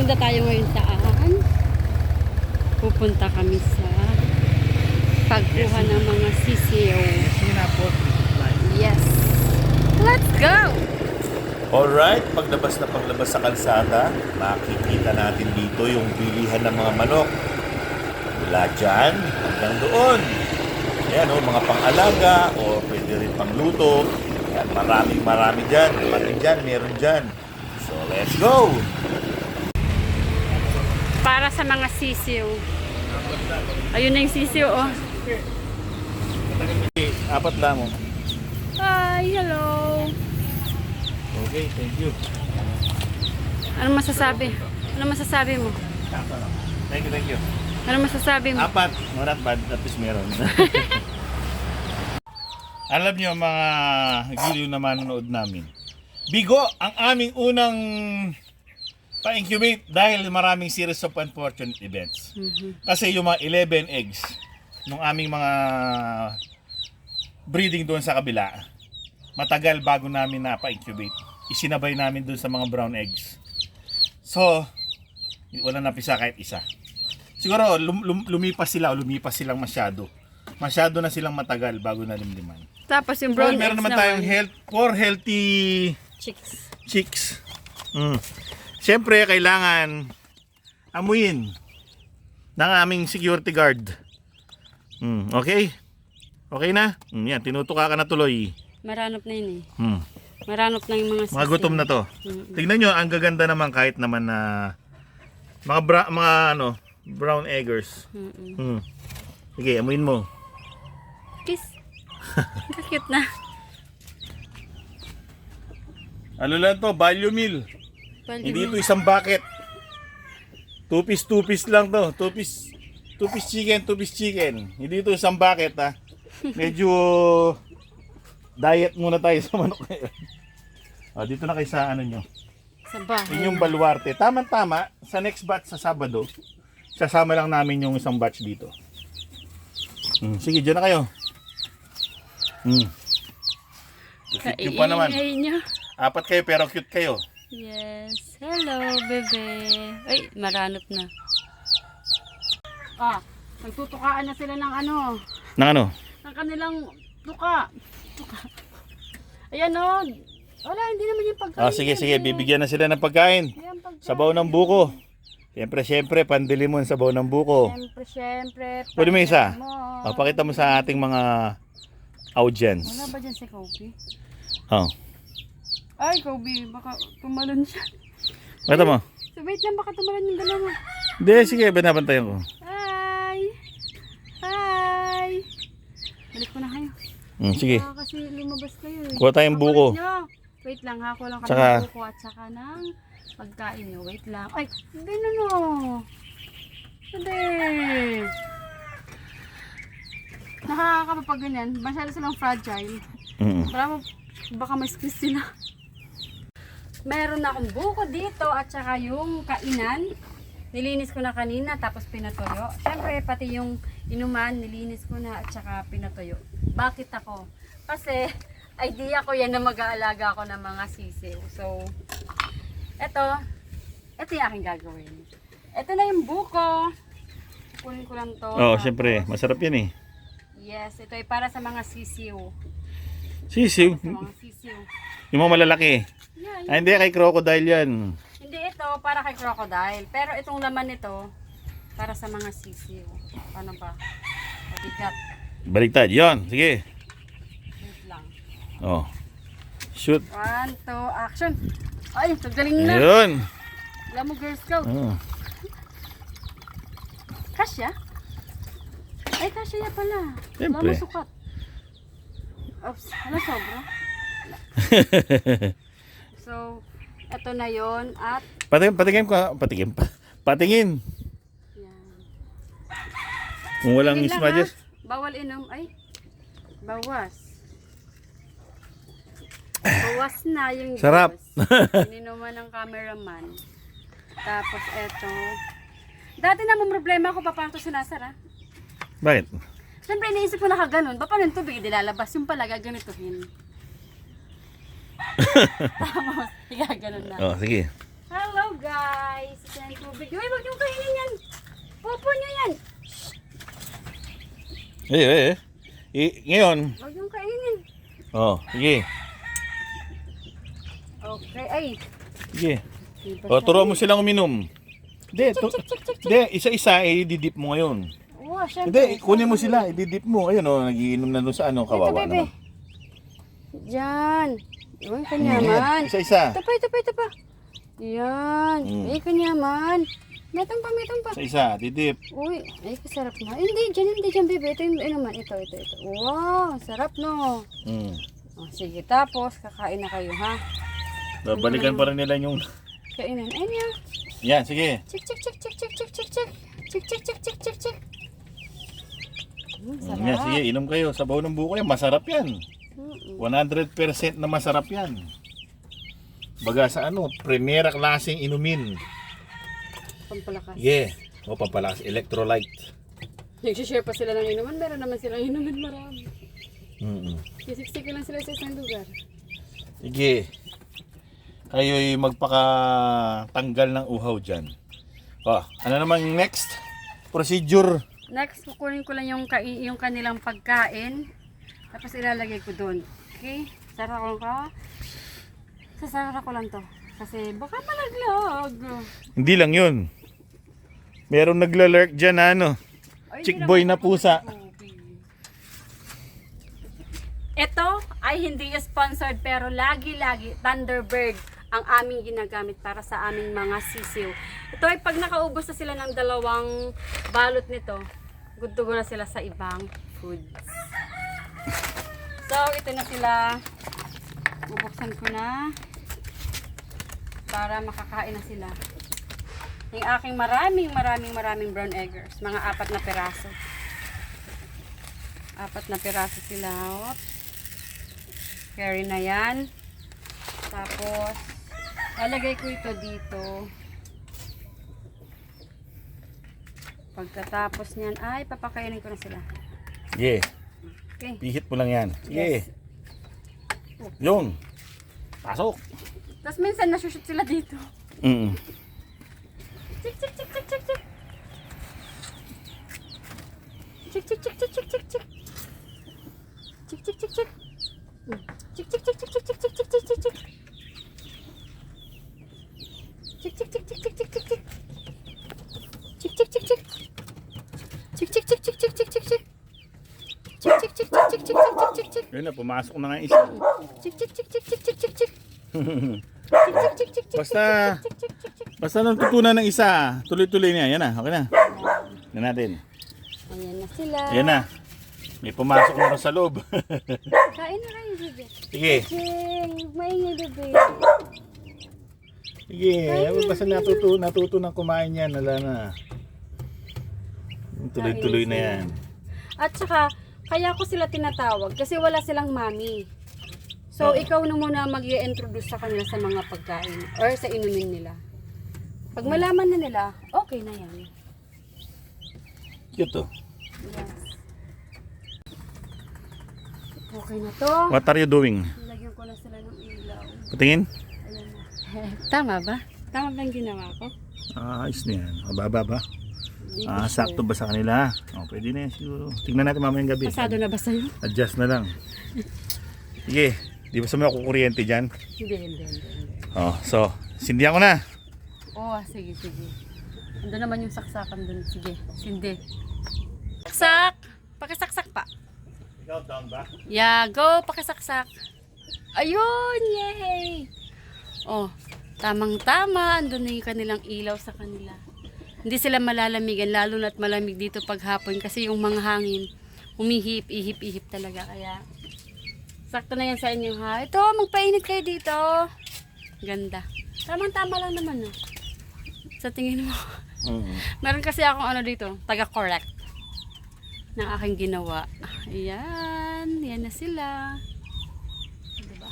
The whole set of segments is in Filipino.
Punta tayo ngayon saan? Pupunta kami sa pagkuha ng mga sisiyo. Yes. Let's go! Alright, paglabas na paglabas sa kalsada, makikita natin dito yung bilihan ng mga manok. Mula dyan hanggang doon. Ayan o, mga pang-alaga o pwede rin pang-luto. Ayan, maraming marami dyan. Pati dyan, meron dyan. So, let's go! Para sa mga sisiyo. Ayun na yung sisiyo, oh. Apat lang mo. Hi, hello. Okay, thank you. Ano masasabi? Ano masasabi mo? Thank you, thank you. Ano masasabi mo? Apat. No, not bad. At least meron. Alam niyo mga giliw na manonood namin. Bigo, ang aming unang pa-incubate dahil maraming series of unfortunate events. Mhm. Kasi yung mga 11 eggs nung aming mga breeding doon sa kabila, matagal bago namin na pa-incubate. Isinabay namin doon sa mga brown eggs. So, wala napisa kahit isa. Siguro lum- lum- lumipas sila o lumipas silang masyado. Masyado na silang matagal bago nalimliman. Tapos yung brown meron eggs naman tayong health, four healthy chicks. chicks. Mm. Siyempre, kailangan amuyin ng aming security guard. Mm, okay? Okay na? Mm, yan, tinutuka ka na tuloy. Maranop na yun eh. Mm. Maranop na yung mga. Mga gutom na to. Mm-mm. Tignan nyo, ang gaganda naman kahit naman na mga bra- mga ano, brown eggers. Mm-mm. Mm. Sige, amuyin mo. Kiss. Cute na. Ano lang to? Value meal. Pwede Hindi ito isang bucket. Two piece, two piece lang to. Two piece, two piece chicken, two piece chicken. Hindi ito isang bucket ha. Medyo diet muna tayo sa manok ngayon. Ah, dito na kayo sa ano nyo. Sa bahay. Inyong baluarte. Tama-tama, sa next batch sa Sabado, sasama lang namin yung isang batch dito. Hmm, sige, dyan na kayo. Hmm. Cute nyo pa naman. Kaingay niyo. Apat kayo pero cute kayo. Yes. Hello, bebe. Ay, maranop na. Ah, nagtutukaan na sila ng ano, Nang ano? ng kanilang tuka. Tuka. Ayan o. Wala, hindi naman yung pagkain. Ah, sige, sige, bibigyan na sila ng pagkain. Ayan, pagkain. Sabaw ng buko. Siyempre, siyempre, pandilimon, sabaw ng buko. Siyempre, siyempre. Pwede mo isa? Mo. Oh, pakita mo sa ating mga audience. Wala ba dyan si Kobe? Oh. Ay, Kobe, baka tumalon siya. Pakita mo. So, wait lang, baka tumalon yung dalawa. Hindi, sige, binabantayan ko. Hi! Hi! Balik ko na kayo. Hmm, sige. Baka kasi lumabas kayo eh. Kuha tayong buko. Nyo. Wait lang ha, kulang kami Tsaka- ng buko at saka ng pagkain nyo. Wait lang. Ay, na no. Hindi. Nakakapag ganyan. Masyado silang fragile. Mm. Bravo, baka may squeeze sila. Meron na akong buko dito at saka yung kainan. Nilinis ko na kanina tapos pinatuyo. Siyempre pati yung inuman nilinis ko na at saka pinatuyo. Bakit ako? Kasi idea ko yan na mag-aalaga ako ng mga sisiw. So, eto, eto yung aking gagawin. Eto na yung buko. Kunin ko lang to. Oo, oh, siyempre, masarap yan eh. Yes, ito ay para sa mga sisiw. Sisiw. Sa mga sisiw. Yung mga malalaki. Yan, Ah, hindi, kay crocodile yan. Hindi ito para kay crocodile. Pero itong laman nito, para sa mga sisiw. Ano ba? Mabigat. Baliktad. Yon, sige. Wait lang. Oh. Shoot. One, two, action. Ay, galing na. Ayun. Alam mo, Girl Scout. Oh. Kasya? Ay, kasya ya pala. Siyempre. Wala mo sukat. Oops, ano sobra? so, ito na yon at Patingin, patingin ko. Patingin pa. Patingin. Kung walang Wait lang? Bawal inom. Ay, bawas. Bawas na yung Sarap. juice. Ininuman ng cameraman. Tapos eto. Dati naman problema ko pa paano ito sinasara. Bakit? Siyempre iniisip ko na kaganon. Ba paano yung tubig dilalabas? Yung pala gaganituhin. Tapos, igaganon na. Oh, sige. Hello guys! Yan, tubig. Uy, wag niyong kainin yan. Popo niyo yan. Eh, eh, eh. I- ngayon, Wag niyong kainin. oh, sige. Okay, ay. Sige. Diba O, turuan mo silang uminom. Hindi, tu- Chik, chik, chik, chik. hindi, isa-isa, eh, didip mo ngayon. Wow, syempre. Hindi, kunin mo sila, ididip mo. Ayun, oh, nagiinom na doon sa ano, Ito, kawawa bebe. naman. Diyan. Uy, kanyaman. Isa-isa. Ito pa, ito pa, ito pa. Yan. Mm. Ay, kanyaman. Metong pa, metong pa. Isa-isa, didip. Uy, ay, kasarap na. Hindi, dyan, hindi, dyan, bebe. Ito yung, ano man, ito, ito, ito. Wow, sarap, no? Mm. Oh, sige, tapos, kakain na kayo, ha? Babalikan pa rin nila yung... Kainan. Ayun yan. Yan, sige. Chik, chik, chik, chik, chik, chik, chik, chik. Chik, chik, chik, chik, chik, chik. Mm, Mm, sarap. Yan, sige, inom kayo. Sabaw ng buko yan, masarap yan. Mm-mm. 100% na masarap yan. Baga sa ano, primera klaseng inumin. Pampalakas. Yeah. O, pampalakas, electrolyte. Nagsishare pa sila ng inuman, meron naman silang inuman marami. Mm Kisiksik lang sila sa isang lugar. Sige. Kayo'y magpakatanggal ng uhaw dyan. O, ano naman next procedure? Next, kukunin ko lang yung, yung kanilang pagkain. Tapos ilalagay ko doon. Okay? Sara ko ka. Sasara ko lang to. Kasi baka malaglag. Hindi lang yun. Merong naglalurk dyan na ano. Ay, Chick hindi boy naman na pusa. Ito ay hindi sponsored pero lagi-lagi Thunderbird ang aming ginagamit para sa aming mga sisiw. Ito ay pag nakaubos na sila ng dalawang balot nito, good to go na sila sa ibang foods. So, ito na sila. Bubuksan ko na para makakain na sila. Yung aking maraming maraming maraming brown eggers. Mga apat na peraso. Apat na peraso sila. Carry na yan. Tapos, lalagay ko ito dito. Pagkatapos niyan, ay, papakainin ko na sila. Sige. Okay. Pihit mo lang yan. Sige. Yes. Okay. Yun. Pasok. Tapos minsan nasushoot sila dito. Mm. Chik, chik, chik, chik, chik, chik. Chik, chik, chik, chik, chik, chik, chik. Chik, chik, chik, chik. Chik, chik, chik, chik, chik, chik. Chik, chik, chik. Yun na, pumasok na nga isa. Chik, chik, chik, chik, chik, chik, chik, chik. Basta, basta natutunan ng isa, tuloy-tuloy na. Yan na, okay na. Yan natin. Ayan na sila. Yan na. May pumasok na sa loob. Kain na kayo, bebe. Sige. Jeng, maingay, bebe. Sige. Basta natuto, natuto ng kumain yan. Wala na. Tuloy-tuloy na yan. At saka, kaya ko sila tinatawag kasi wala silang mami. So, Oo. ikaw na muna mag introduce sa kanila sa mga pagkain or sa inumin nila. Pag malaman na nila, okay na yan. Cute oh. Yes. Okay na to. What are you doing? Lagyan ko na sila ng ilaw. Patingin? Tama ba? Tama ba yung ginawa ko? Ah, ayos na yan. Mababa ba? Ah, sakto ba sa kanila? Oh, pwede na yan siguro. Tingnan natin mamayang gabi. Pasado na ba sa'yo? Adjust na lang. Sige. Di ba sa mga kukuryente dyan? Hindi, hindi, hindi. hindi. Oh, so, sindihan ko na. Oo, oh, sige, sige. Ando naman yung saksakan dun. Sige, sindi. Saksak! Pakisaksak pa. Ikaw down ba? Yeah, go! Pakisaksak. Ayun! Yay! Oh, tamang-tama. Andun na yung kanilang ilaw sa kanila. Hindi sila malalamigan, lalo na't malamig dito pag hapon kasi yung mga hangin, humihip, ihip, ihip talaga. Kaya, sakto na yan sa inyo ha. Ito, magpainit kayo dito. Ganda. Tamang-tama lang naman no. Sa tingin mo. Mm. Meron kasi akong ano dito, taga-correct ng aking ginawa. Ayan, yan na sila. Diba?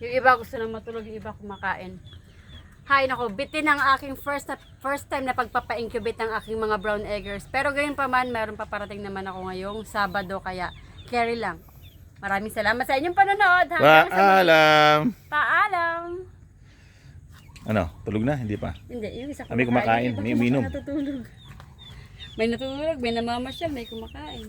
Yung iba gusto na matulog, yung iba kumakain. Hay nako, bitin ang aking first first time na pagpapa-incubate ng aking mga brown eggers. Pero gayon pa man, meron pa parating naman ako ngayong Sabado kaya carry lang. Maraming salamat sa inyong panonood. Hanggang sa muli. Paalam! Paalam! Ano, tulog na? Hindi pa. Hindi, yung isa Ah, may kumakain, may uminom. natutulog. May natutulog, may namamasyal, may kumakain.